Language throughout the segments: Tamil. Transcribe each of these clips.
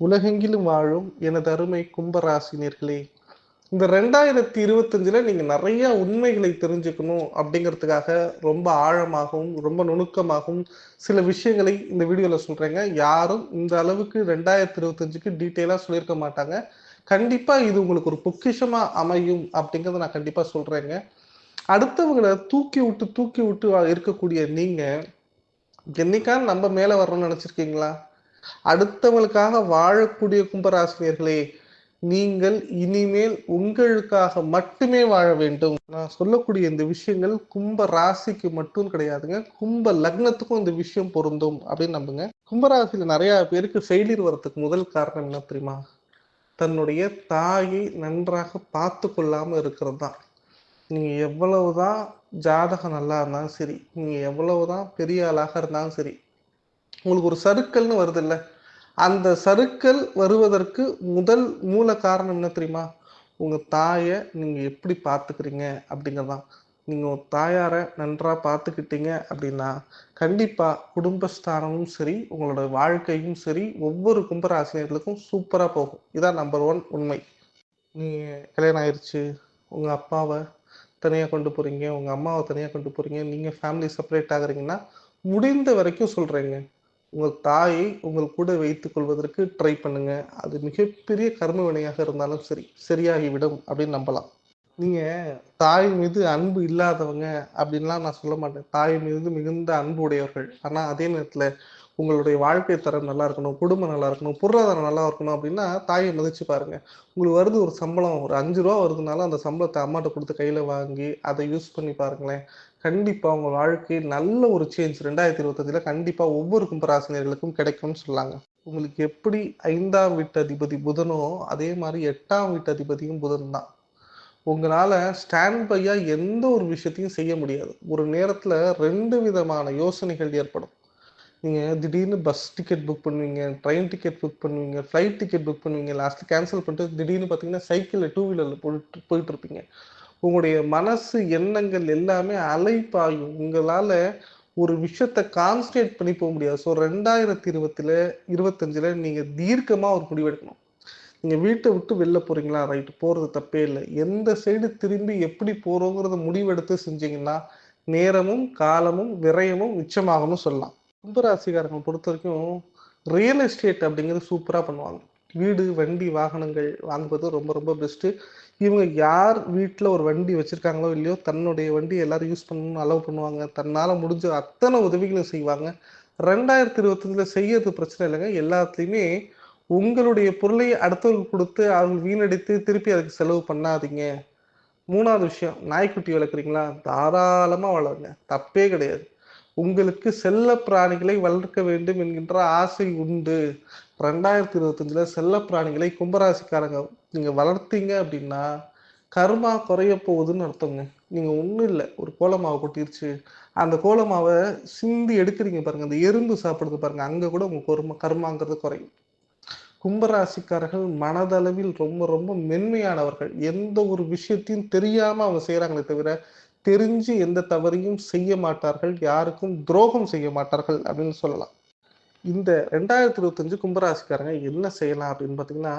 உலகெங்கிலும் வாழும் எனது அருமை கும்பராசினியர்களே இந்த ரெண்டாயிரத்தி இருபத்தஞ்சில் நீங்கள் நிறைய உண்மைகளை தெரிஞ்சுக்கணும் அப்படிங்கிறதுக்காக ரொம்ப ஆழமாகவும் ரொம்ப நுணுக்கமாகவும் சில விஷயங்களை இந்த வீடியோவில் சொல்கிறேங்க யாரும் இந்த அளவுக்கு ரெண்டாயிரத்தி இருபத்தஞ்சுக்கு டீட்டெயிலாக சொல்லியிருக்க மாட்டாங்க. கண்டிப்பாக இது உங்களுக்கு ஒரு பொக்கிஷமாக அமையும் அப்படிங்கிறத நான் கண்டிப்பாக சொல்கிறேங்க அடுத்தவங்களை தூக்கி விட்டு தூக்கி விட்டு இருக்கக்கூடிய நீங்கள் என்னைக்கான நம்ம மேலே வரணும்னு நினச்சிருக்கீங்களா? அடுத்தவங்களுக்காக வாழக்கூடிய கும்பராசினியர்களே நீங்கள் இனிமேல் உங்களுக்காக மட்டுமே வாழ வேண்டும். நான் சொல்லக்கூடிய இந்த விஷயங்கள் கும்ப ராசிக்கு மட்டும் கிடையாதுங்க. கும்ப லக்னத்துக்கும் இந்த விஷயம் பொருந்தும் அப்படின்னு நம்புங்க. கும்பராசியில நிறைய பேருக்கு ஃபெயிலியர் வர்றதுக்கு முதல் காரணம் என்ன தெரியுமா? தன்னுடைய தாயை நன்றாக பார்த்து கொள்ளாம இருக்கிறது தான் நீங்க எவ்வளவுதான் ஜாதகம் நல்லா இருந்தாலும் சரி நீங்க எவ்வளவுதான் பெரிய ஆளாக இருந்தாலும் சரி உங்களுக்கு ஒரு சருக்கல்னு வருது இல்லை அந்த சருக்கள் வருவதற்கு முதல் மூல காரணம் என்ன தெரியுமா? உங்கள் தாயை நீங்கள் எப்படி பார்த்துக்கிறீங்க அப்படிங்கிறதான். நீங்கள் ஒரு தாயாரை நன்றாக பார்த்துக்கிட்டீங்க அப்படின்னா கண்டிப்பாக குடும்பஸ்தானமும் சரி உங்களோட வாழ்க்கையும் சரி ஒவ்வொரு கும்பராசினியர்களுக்கும் சூப்பராக போகும். இதான் நம்பர் ஒன் உண்மை. நீங்கள் கல்யாணம் ஆயிடுச்சு உங்கள் அப்பாவை தனியாக கொண்டு போகிறீங்க உங்கள் அம்மாவை தனியாக கொண்டு போகிறீங்க நீங்கள் ஃபேமிலி செப்பரேட் ஆகுறீங்கன்னா முடிந்த வரைக்கும் சொல்கிறேங்க உங்கள் தாயை உங்கள் கூட வைத்துக் கொள்வதற்கு ட்ரை பண்ணுங்க. அது மிகப்பெரிய கர்ம வினையாக இருந்தாலும் சரி சரியாகிவிடும் அப்படின்னு நம்பலாம். நீங்க தாய் மீது அன்பு இல்லாதவங்க அப்படின்லாம் நான் சொல்ல மாட்டேன். தாய் மீது மிகுந்த அன்பு உடையவர்கள். ஆனா அதே நேரத்துல உங்களுடைய வாழ்க்கை தரம் நல்லா இருக்கணும் குடும்பம் நல்லா இருக்கணும் பொருளாதாரம் நல்லா இருக்கணும் அப்படின்னா தாயை மதிச்சு பாருங்க. உங்களுக்கு வருது ஒரு சம்பளம் ஒரு அஞ்சு ரூபா வருதுனாலும் அந்த சம்பளத்தை அம்மாட்ட கொடுத்து கையில வாங்கி அதை யூஸ் பண்ணி பாருங்களேன். கண்டிப்பா உங்க வாழ்க்கை நல்ல ஒரு சேஞ்ச் ரெண்டாயிரத்தி இருபத்தஞ்சுல கண்டிப்பா ஒவ்வொரு கும்பராசினியர்களுக்கும் கிடைக்கும்னு சொல்லாங்க. உங்களுக்கு எப்படி ஐந்தாம் வீட்டு அதிபதி புதனோ அதே மாதிரி எட்டாம் வீட்டு அதிபதியும் புதன் தான். உங்களால் ஸ்டாண்ட் பையாக எந்த ஒரு விஷயத்தையும் செய்ய முடியாது. ஒரு நேரத்தில் ரெண்டு விதமான யோசனைகள் ஏற்படும். நீங்க திடீர்னு பஸ் டிக்கெட் புக் பண்ணுவீங்க ட்ரெயின் டிக்கெட் புக் பண்ணுவீங்க ஃப்ளைட் டிக்கெட் புக் பண்ணுவீங்க லாஸ்ட் கேன்சல் பண்ணிட்டு திடீர்னு பார்த்தீங்கன்னா சைக்கிளில் டூ வீலரில் போயிட்டு போயிட்டு இருப்பீங்க உங்களுடைய மனசு எண்ணங்கள் எல்லாமே அலைப்பாயும். உங்களால ஒரு விஷயத்த கான்சன்ட்ரேட் பண்ணி போக முடியாது. ஸோ ரெண்டாயிரத்தி இருபத்தில் இருபத்தஞ்சில் நீங்கள் தீர்க்கமாக ஒரு முடிவெடுக்கணும் நீங்கள் வீட்டை விட்டு வெளில போகிறீங்களா ரைட்டு போகிறது தப்பே இல்லை. எந்த சைடு திரும்பி எப்படி போகிறோங்கிறத முடிவெடுத்து செஞ்சீங்கன்னா நேரமும் காலமும் விரயமும் மிச்சமாகணும் சொல்லலாம். கும்பராசிக்காரங்களை பொறுத்த வரைக்கும் ரியல் எஸ்டேட் அப்படிங்கிறது சூப்பராக பண்ணுவாங்க. வீடு வண்டி வாகனங்கள் வாங்குவது ரொம்ப ரொம்ப பெஸ்ட்டு இவங்க யார் வீட்டில் ஒரு வண்டி வச்சுருக்காங்களோ இல்லையோ தன்னுடைய வண்டி எல்லாரும் யூஸ் பண்ணணும்னு அலோவ் பண்ணுவாங்க. தன்னால் முடிஞ்ச அத்தனை உதவிகளும் செய்வாங்க. ரெண்டாயிரத்தி இருபத்தஞ்சில் செய்யறது பிரச்சனை இல்லைங்க. எல்லாத்துலேயுமே உங்களுடைய பொருளை அடுத்தவங்களுக்கு கொடுத்து அவங்க வீணடித்து திருப்பி அதுக்கு செலவு பண்ணாதீங்க. மூணாவது விஷயம் நாய்க்குட்டி வளர்க்குறீங்களா? தாராளமாக வளருங்க. தப்பே கிடையாது. உங்களுக்கு செல்ல பிராணிகளை வளர்க்க வேண்டும் என்கின்ற ஆசை உண்டு. ரெண்டாயிரத்தி இருபத்தஞ்சுல செல்ல பிராணிகளை கும்பராசிக்காரங்க நீங்க வளர்த்தீங்க அப்படின்னா கருமா குறைய போகுதுன்னு அர்த்தங்க. நீங்க ஒன்றும் இல்லை ஒரு கோலமாவை கொட்டிருச்சு. அந்த கோலமாவை சிந்தி எடுக்கிறீங்க பாருங்க அந்த எறும்பு சாப்பிடுறது பாருங்க அங்க கூட உங்க கருமா கருமாங்கிறது குறையும். கும்பராசிக்காரர்கள் மனதளவில் ரொம்ப ரொம்ப மென்மையானவர்கள். எந்த ஒரு விஷயத்தையும் தெரியாம அவங்க செய்யறாங்களே தவிர தெரிஞ்சு எந்த தவறையும் செய்ய மாட்டார்கள் யாருக்கும் துரோகம் செய்ய மாட்டார்கள் அப்படின்னு சொல்லலாம். இந்த ரெண்டாயிரத்தி இருபத்தஞ்சு கும்பராசிக்காரங்க என்ன செய்யலாம் அப்படின்னு பார்த்தீங்கன்னா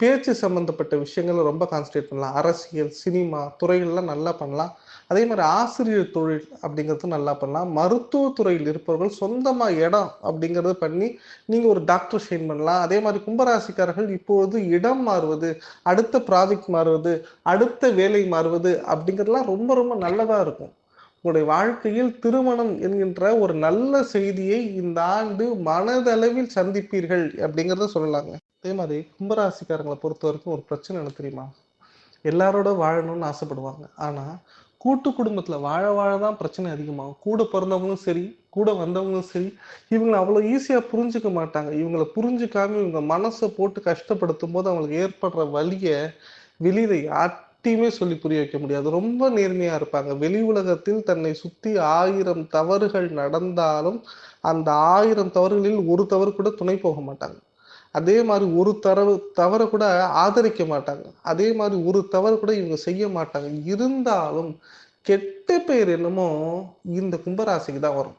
பேச்சு சம்பந்தப்பட்ட விஷயங்களை ரொம்ப கான்சன்ட்ரேட் பண்ணலாம். அரசியல் சினிமா துறைகள்லாம் நல்லா பண்ணலாம். அதே மாதிரி ஆசிரியர் தொழில் அப்படிங்கிறது நல்லா பண்ணலாம். மருத்துவத்துறையில் இருப்பவர்கள் சொந்தமாக இடம் அப்படிங்கிறது பண்ணி நீங்கள் ஒரு டாக்டர் ஷைன் பண்ணலாம். அதே மாதிரி கும்பராசிக்காரர்கள் இப்பொழுது இடம் மாறுவது அடுத்த ப்ராஜெக்ட் மாறுவது அடுத்த வேலை மாறுவது அப்படிங்கிறதுலாம் ரொம்ப ரொம்ப நல்லதாக இருக்கும். உங்களுடைய வாழ்க்கையில் திருமணம் என்கின்ற ஒரு நல்ல செய்தியை இந்த ஆண்டு மனதளவில் சந்திப்பீர்கள் அப்படிங்கிறத சொல்லலாங்க. அதே மாதிரி கும்பராசிக்காரங்களை பொறுத்த வரைக்கும் ஒரு பிரச்சனை என்ன தெரியுமா? எல்லாரோட வாழணும்னு ஆசைப்படுவாங்க. ஆனால் கூட்டு குடும்பத்துல வாழ வாழ தான் பிரச்சனை அதிகமாகும். கூட பிறந்தவங்களும் சரி கூட வந்தவங்களும் சரி இவங்களை அவ்வளோ ஈஸியா புரிஞ்சுக்க மாட்டாங்க. இவங்களை புரிஞ்சுக்காம இவங்க மனசை போட்டு கஷ்டப்படுத்தும் போது அவங்களுக்கு ஏற்படுற வழியை வெளியில யார்ட்டையுமே சொல்லி புரிய வைக்க முடியாது. ரொம்ப நேர்மையா இருப்பாங்க. வெளி உலகத்தில் தன்னை சுத்தி ஆயிரம் தவறுகள் நடந்தாலும் அந்த ஆயிரம் தவறுகளில் ஒரு தவறு கூட துணை போக மாட்டாங்க. அதே மாதிரி ஒரு தரவு தவறை கூட ஆதரிக்க மாட்டாங்க. அதே மாதிரி ஒரு தவறு கூட இவங்க செய்ய மாட்டாங்க. இருந்தாலும் கெட்ட பெயர் என்னமோ இந்த கும்பராசிக்கு தான் வரும்.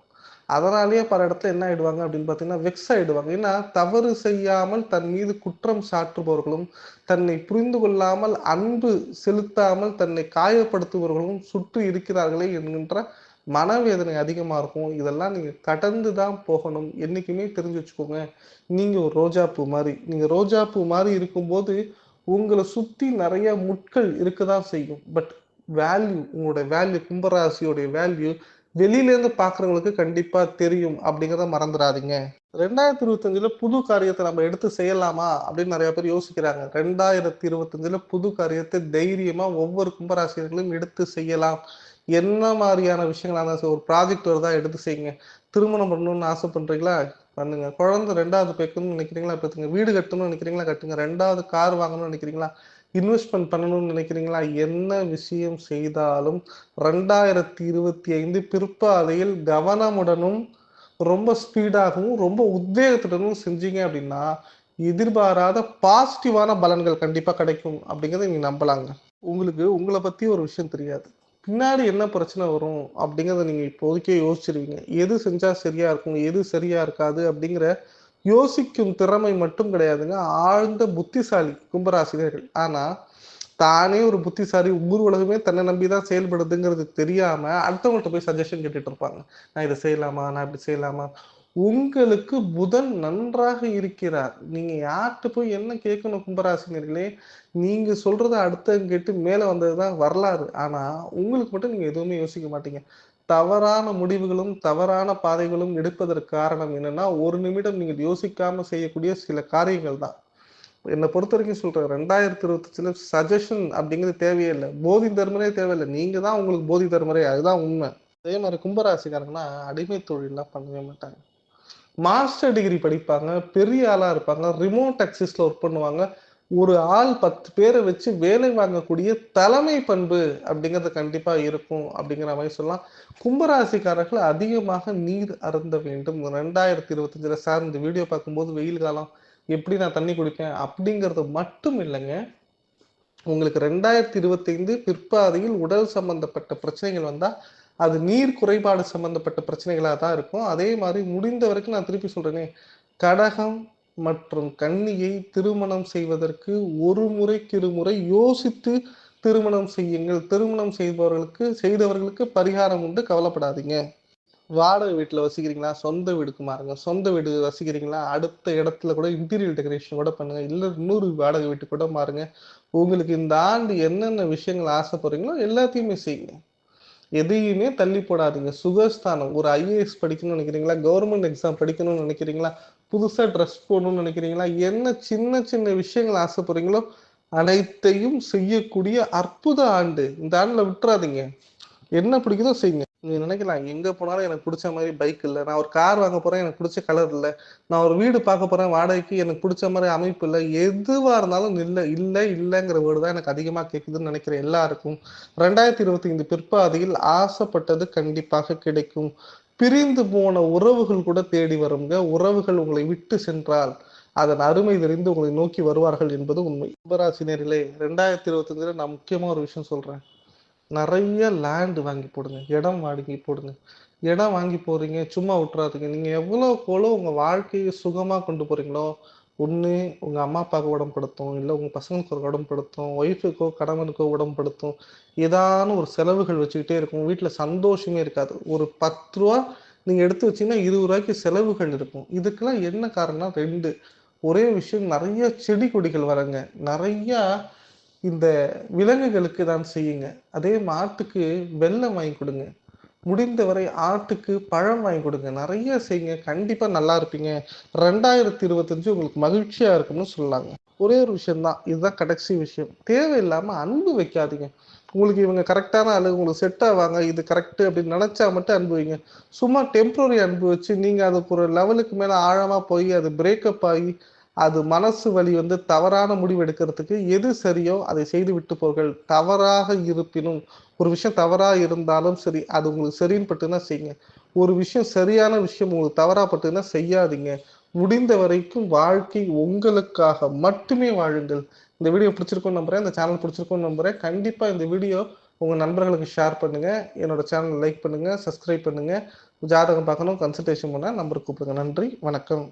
அதனாலேயே பல இடத்துல என்ன ஆயிடுவாங்க அப்படின்னு பார்த்தீங்கன்னா வெக்ஸ் ஆயிடுவாங்க. ஏன்னா தவறு செய்யாமல் தன் மீது குற்றம் சாட்டுபவர்களும் தன்னை புரிந்து கொள்ளாமல் அன்பு செலுத்தாமல் தன்னை காயப்படுத்துபவர்களும் சுற்றி இருக்கிறார்களே என்கின்ற மனவேதனை அதிகமாக இருக்கும். இதெல்லாம் நீங்கள் கடந்து தான் போகணும். என்றைக்குமே தெரிஞ்சு வச்சுக்கோங்க. நீங்கள் ஒரு ரோஜாப்பூ மாதிரி நீங்கள் ரோஜாப்பூ மாதிரி இருக்கும்போது உங்களை சுற்றி நிறைய முட்கள் இருக்க தான் செய்யும். பட் வேல்யூ உங்களோட வேல்யூ கும்பராசியோடைய வேல்யூ வெளியிலேருந்து பார்க்குறவங்களுக்கு கண்டிப்பாக தெரியும் அப்படிங்கிறத மறந்துடாதீங்க. ரெண்டாயிரத்தி இருபத்தஞ்சுல புது காரியத்தை நம்ம எடுத்து செய்யலாமா அப்படின்னு நிறைய பேர் யோசிக்கிறாங்க. ரெண்டாயிரத்தி இருபத்தஞ்சுல புது காரியத்தை தைரியமா ஒவ்வொரு கும்பராசிரியர்களும் எடுத்து செய்யலாம். என்ன மாதிரியான விஷயங்களா இருந்தாலும் ஒரு ப்ராஜெக்ட் வருதா எடுத்து செய்யுங்க. திருமணம் பண்ணணும்னு ஆசைப்படுறீங்களா பண்ணுங்க. குழந்தை ரெண்டாவது பேக்கணும்னு நினைக்கிறீங்களா? பெற்றுங்க வீடு கட்டணும்னு நினைக்கிறீங்களா? கட்டுங்க. ரெண்டாவது கார் வாங்கணும்னு நினைக்கிறீங்களா? இன்வெஸ்ட்மெண்ட் பண்ணணும்னு நினைக்கிறீங்களா? என்ன விஷயம் செய்தாலும் ரெண்டாயிரத்தி இருபத்தி ஐந்து பிற்பாதையில் கவனமுடனும் ரொம்ப ஸ்பீடாகவும் ரொம்ப உத்வேகத்துடனும் செஞ்சீங்க அப்படின்னா எதிர்பாராத பாசிட்டிவான பலன்கள் கண்டிப்பாக கிடைக்கும் அப்படிங்கிறத நீங்கள் நம்பலாங்க. உங்களுக்கு உங்களை பற்றி ஒரு விஷயம் தெரியாது. பின்னாடி என்ன பிரச்சனை வரும் அப்படிங்கிறத நீங்கள் இப்போதைக்கே யோசிச்சிருவீங்க. எது செஞ்சால் சரியா இருக்கும் எது சரியா இருக்காது அப்படிங்கிற யோசிக்கும் திறமை மட்டும் கிடையாதுங்க. ஆழ்ந்த புத்திசாலி கும்பராசினியர்கள். ஆனால் தானே ஒரு புத்திசாலி ஊர் உலகமே தன்னை நம்பிதான் செயல்படுதுங்கிறது தெரியாமல் அடுத்தவங்கள்ட்ட போய் சஜஷன் கேட்டுட்டு இருப்பாங்க. நான் இதை செய்யலாமா? நான் இப்படி செய்யலாமா? உங்களுக்கு புதன் நன்றாக இருக்கிறார். நீங்க யார்கிட்ட போய் என்ன கேட்கணும் கும்பராசினியர்களே? நீங்க சொல்றத அடுத்தவங்க கேட்டு மேல வந்ததுதான் வரலாறு. ஆனா உங்களுக்கு மட்டும் நீங்க எதுவுமே யோசிக்க மாட்டீங்க. தவறான முடிவுகளும் தவறான பாதைகளும் எடுப்பதற்கு காரணம் என்னன்னா ஒரு நிமிடம் நீங்கள் யோசிக்காம செய்யக்கூடிய சில காரியங்கள் தான். என்னை பொறுத்த வரைக்கும் சொல்றேன் ரெண்டாயிரத்தி இருபத்தஞ்சுல சஜஷன் அப்படிங்கிறது தேவையே இல்லை. போதி தர்மரே தேவையில்லை. நீங்க தான் உங்களுக்கு போதி தர்மரே. அதுதான் உண்மை. அதே மாதிரி கும்பராசிக்காரங்கன்னா அடிமை தொழிலாம் பண்ணவே மாட்டாங்க. மாஸ்டர் டிகிரி படிப்பாங்க பெரிய ஆளாக இருப்பாங்க ரிமோட் அக்சிஸ்ல ஒர்க் பண்ணுவாங்க. ஒரு ஆள் பத்து பேரை வச்சு வேலை வாங்கக்கூடிய தலைமை பண்பு அப்படிங்கிறது கண்டிப்பாக இருக்கும் அப்படிங்கிற மாதிரி சொல்லலாம். கும்பராசிக்காரர்கள் அதிகமாக நீர் அருந்த வேண்டும். ரெண்டாயிரத்தி இருபத்தஞ்சில் சார் இந்த வீடியோ பார்க்கும்போது வெயில் காலம் எப்படி நான் தண்ணி குடிப்பேன் அப்படிங்கிறது மட்டும் இல்லைங்க. உங்களுக்கு ரெண்டாயிரத்தி இருபத்தைந்து பிற்பாதையில் உடல் சம்பந்தப்பட்ட பிரச்சனைகள் வந்தால் அது நீர் குறைபாடு சம்பந்தப்பட்ட பிரச்சனைகளாக தான் இருக்கும். அதே மாதிரி முடிந்த வரைக்கும் நான் திருப்பி சொல்றேனே கடகம் மற்றும் கன்னியை திருமணம் செய்வதற்கு ஒரு முறைக்கு இருமுறை யோசித்து திருமணம் செய்யுங்கள். திருமணம் செய்பவர்களுக்கு செய்தவர்களுக்கு பரிகாரம் உண்டு. கவலைப்படாதீங்க. வாடகை வீட்டில் வசிக்கிறீங்களா? சொந்த வீடுக்கு மாறுங்க சொந்த வீடு வசிக்கிறீங்களா? அடுத்த இடத்துல கூட இன்டீரியர் டெக்கரேஷன் கூட பண்ணுங்க. இல்லை இன்னொரு வாடகை வீட்டுக்கு கூட மாறுங்க. உங்களுக்கு இந்த ஆண்டு என்னென்ன விஷயங்கள் ஆசைப்படுறீங்களோ எல்லாத்தையுமே செய்யுங்க. எதையுமே தள்ளி போடாதீங்க. சுகஸ்தானம். ஒரு ஐஏஎஸ் படிக்கணும்னு நினைக்கிறீங்களா? கவர்மெண்ட் எக்ஸாம் படிக்கணும்னு நினைக்கிறீங்களா? புதுசாக ட்ரெஸ் போடணும்னு நினைக்கிறீங்களா? என்ன சின்ன சின்ன விஷயங்கள் ஆசைப்படுறீங்களோ அனைத்தையும் செய்யக்கூடிய அற்புத ஆண்டு. இந்த ஆண்டில் விட்டுறாதீங்க. என்ன பிடிக்குதோ செய்யுங்க. நீங்க நினைக்கலாம் எங்க போனாலும் எனக்கு பிடிச்ச மாதிரி பைக் இல்லை. நான் ஒரு கார் வாங்க போறேன் எனக்கு பிடிச்ச கலர் இல்லை. நான் ஒரு வீடு பார்க்க போறேன் வாடகைக்கு எனக்கு பிடிச்ச மாதிரி அமைப்பு இல்லை. எதுவா இருந்தாலும் இல்லை இல்லை இல்லைங்கிற வேர்டு தான் எனக்கு அதிகமா கேட்குதுன்னு நினைக்கிற எல்லாருக்கும். ரெண்டாயிரத்தி இருபத்தி ஐந்து பிற்பாதையில் ஆசைப்பட்டது கண்டிப்பாக கிடைக்கும். பிரிந்து போன உறவுகள் கூட தேடி வருங்க. உறவுகள் உங்களை விட்டு சென்றால் அதன் அருமை தெரிந்து உங்களை நோக்கி வருவார்கள் என்பது உண்மை. கும்பராசினியர்களே ரெண்டாயிரத்தி இருபத்தஞ்சுல நான் முக்கியமா ஒரு விஷயம் சொல்றேன். நிறைய லேண்டு வாங்கி போடுங்க. இடம் வாங்கி போடுங்க. இடம் வாங்கி போறீங்க சும்மா விட்டுறாதீங்க. நீங்க எவ்வளோக்கு எவ்வளோ உங்க வாழ்க்கையை சுகமா கொண்டு போறீங்களோ ஒன்று உங்க அம்மா அப்பாவுக்கு உடம்படுத்தும் இல்லை உங்க பசங்களுக்கு ஒரு உடம்படுத்தும் ஒய்ஃபுக்கோ கணவனுக்கோ உடம்படுத்தும் ஏதான ஒரு செலவுகள் வச்சுக்கிட்டே இருக்கும். வீட்டில் சந்தோஷமே இருக்காது. ஒரு பத்து ரூபா நீங்க எடுத்து வச்சீங்கன்னா இருபது ரூபாய்க்கு செலவுகள் இருக்கும். இதுக்கெல்லாம் என்ன காரணம் ரெண்டு ஒரே விஷயம் நிறைய செடி கொடிகள் வரங்க நிறையா இந்த விலங்குகளுக்கு தான் செய்யுங்க. அதே மாட்டுக்கு வெள்ளம் வாங்கி கொடுங்க. முடிந்தவரை ஆட்டுக்கு பழம் வாங்கி கொடுங்க. நிறைய செய்யுங்க. கண்டிப்பாக நல்லா இருப்பீங்க. ரெண்டாயிரத்தி இருபத்தஞ்சு உங்களுக்கு மகிழ்ச்சியாக இருக்கும்னு சொல்லலாங்க ஒரே ஒரு விஷயம்தான் இதுதான் கடைசி விஷயம். தேவையில்லாமல் அன்பு வைக்காதீங்க. உங்களுக்கு இவங்க கரெக்டான ஆளு உங்களுக்கு செட் ஆவாங்க. இது கரெக்டு அப்படின்னு நினச்சா மட்டும் அன்பு வைங்க. சும்மா டெம்ப்ரரி அன்பு வச்சு நீங்க அதுக்கு ஒரு லெவலுக்கு மேலே ஆழமாக போய் அது பிரேக்கப் ஆகி அது மனசு வழி வந்து தவறான முடிவு எடுக்கிறதுக்கு எது சரியோ அதை செய்து விட்டு போர்கள். தவறாக இருப்பினும் ஒரு விஷயம் தவறாக இருந்தாலும் சரி அது உங்களுக்கு சரின்னு பட்டுனா செய்யுங்க. ஒரு விஷயம் சரியான விஷயம் உங்களுக்கு தவறாக பட்டுனா செய்யாதீங்க. முடிந்த வரைக்கும் வாழ்க்கை உங்களுக்காக மட்டுமே வாழுங்கள். இந்த வீடியோ பிடிச்சிருக்கும் நம்புறேன். இந்த சேனல் பிடிச்சிருக்கும் நம்புறேன். கண்டிப்பா இந்த வீடியோ உங்க நண்பர்களுக்கு ஷேர் பண்ணுங்க. என்னோட சேனல் லைக் பண்ணுங்க சப்ஸ்கிரைப் பண்ணுங்க. ஜாதகம் பார்க்கணும் கன்சல்டேஷன் பண்ணால் நம்பருக்கு கூப்பிடுங்க. நன்றி வணக்கம்.